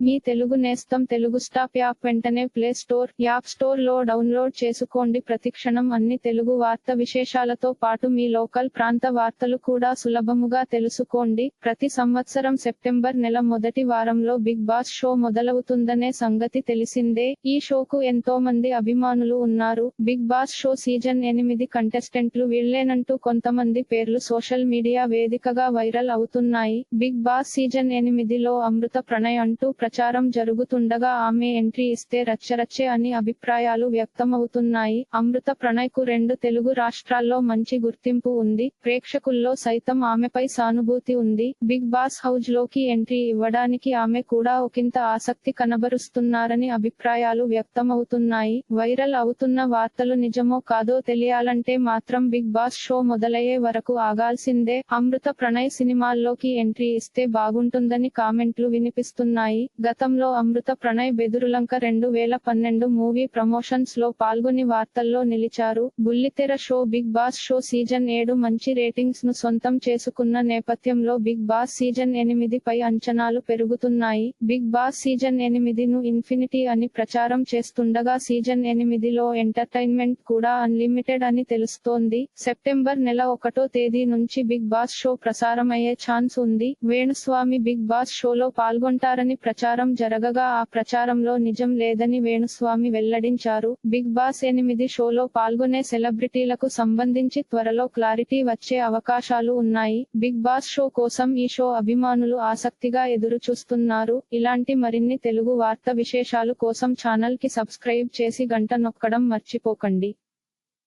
మీ తెలుగు నేస్తం Telugu stop app వెంటనే play store app స్టోర్లో డౌన్లోడ్ చేసుకోండి. ప్రతిక్షణం అన్ని తెలుగు వార్త విశేషాలతో పాటు మీ లోకల్ ప్రాంత వార్తలు కూడా సులభముగా తెలుసుకోండి. ప్రతి సంవత్సరం సెప్టెంబర్ నెల మొదటి వారంలో బిగ్ బాస్ షో మొదలవుతుందనే సంగతి తెలిసిందే. ఈ షోకు ఎంతో మంది అభిమానులు ఉన్నారు. బిగ్ బాస్ షో సీజన్ ఎనిమిది కంటెస్టెంట్లు వీళ్ళేనంటూ కొంతమంది పేర్లు సోషల్ మీడియా వేదికగా వైరల్ అవుతున్నాయి. బిగ్ బాస్ సీజన్ ఎనిమిదిలో అమృత ప్రణయ్ అంటూ ప్రచారం జరుగుతుండగా ఆమె ఎంట్రీ ఇస్తే రచ్చరచ్చే అని అభిప్రాయాలు వ్యక్తమవుతున్నాయి. అమృత ప్రణయ్కు రెండు తెలుగు రాష్ట్రాల్లో మంచి గుర్తింపు ఉంది. ప్రేక్షకుల్లో సైతం ఆమెపై సానుభూతి ఉంది. బిగ్ బాస్ హౌజ్లోకి ఎంట్రీ ఇవ్వడానికి ఆమె కూడా ఒకంత ఆసక్తి కనబరుస్తున్నారని అభిప్రాయాలు వ్యక్తమవుతున్నాయి. వైరల్ అవుతున్న వార్తలు నిజమో కాదో తెలియాలంటే మాత్రం బిగ్ బాస్ షో మొదలయ్యే వరకు ఆగాల్సిందే. అమృత ప్రణయ్ సినిమాల్లోకి ఎంట్రీ ఇస్తే బాగుంటుందని కామెంట్లు వినిపిస్తున్నాయి. గతంలో అమృత ప్రణయ్ బెదురులంక రెండు వేల పన్నెండు మూవీ ప్రమోషన్స్లో పాల్గొని వార్తల్లో నిలిచారు. బుల్లితెర show Big Boss show season ఏడు మంచి రేటింగ్స్ను సొంతం చేసుకున్న నేపథ్యంలో బిగ్ బాస్ సీజన్ ఎనిమిది పై అంచనాలు పెరుగుతున్నాయి. బిగ్ బాస్ సీజన్ ఎనిమిది ను ఇన్ఫినిటీ అని ప్రచారం చేస్తుండగా సీజన్ ఎనిమిదిలో ఎంటర్టైన్మెంట్ కూడా అన్లిమిటెడ్ అని తెలుస్తోంది. సెప్టెంబర్ నెల ఒకటో తేదీ నుంచి బిగ్ బాస్ షో ప్రసారమయ్యే ఛాన్స్ ఉంది. వేణుస్వామి బిగ్ బాస్ షోలో పాల్గొంటారని ప్రచారం ప్రచారం జరగగా ఆ ప్రచారంలో నిజం లేదని వేణుస్వామి వెల్లడించారు. బిగ్ బాస్ ఎనిమిది షోలో పాల్గొనే సెలబ్రిటీలకు సంబంధించి త్వరలో క్లారిటీ వచ్చే అవకాశాలు ఉన్నాయి. బిగ్ బాస్ షో కోసం ఈ షో అభిమానులు ఆసక్తిగా ఎదురు చూస్తున్నారు ఇలాంటి మరిన్ని తెలుగు వార్త విశేషాలు కోసం ఛానల్కి సబ్స్క్రైబ్ చేసి గంట నొక్కడం మర్చిపోకండి.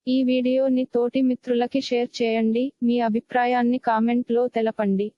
ఈ వీడియోని తోటి మిత్రులకి షేర్ చేయండి. మీ అభిప్రాయాన్ని కామెంట్లో తెలపండి.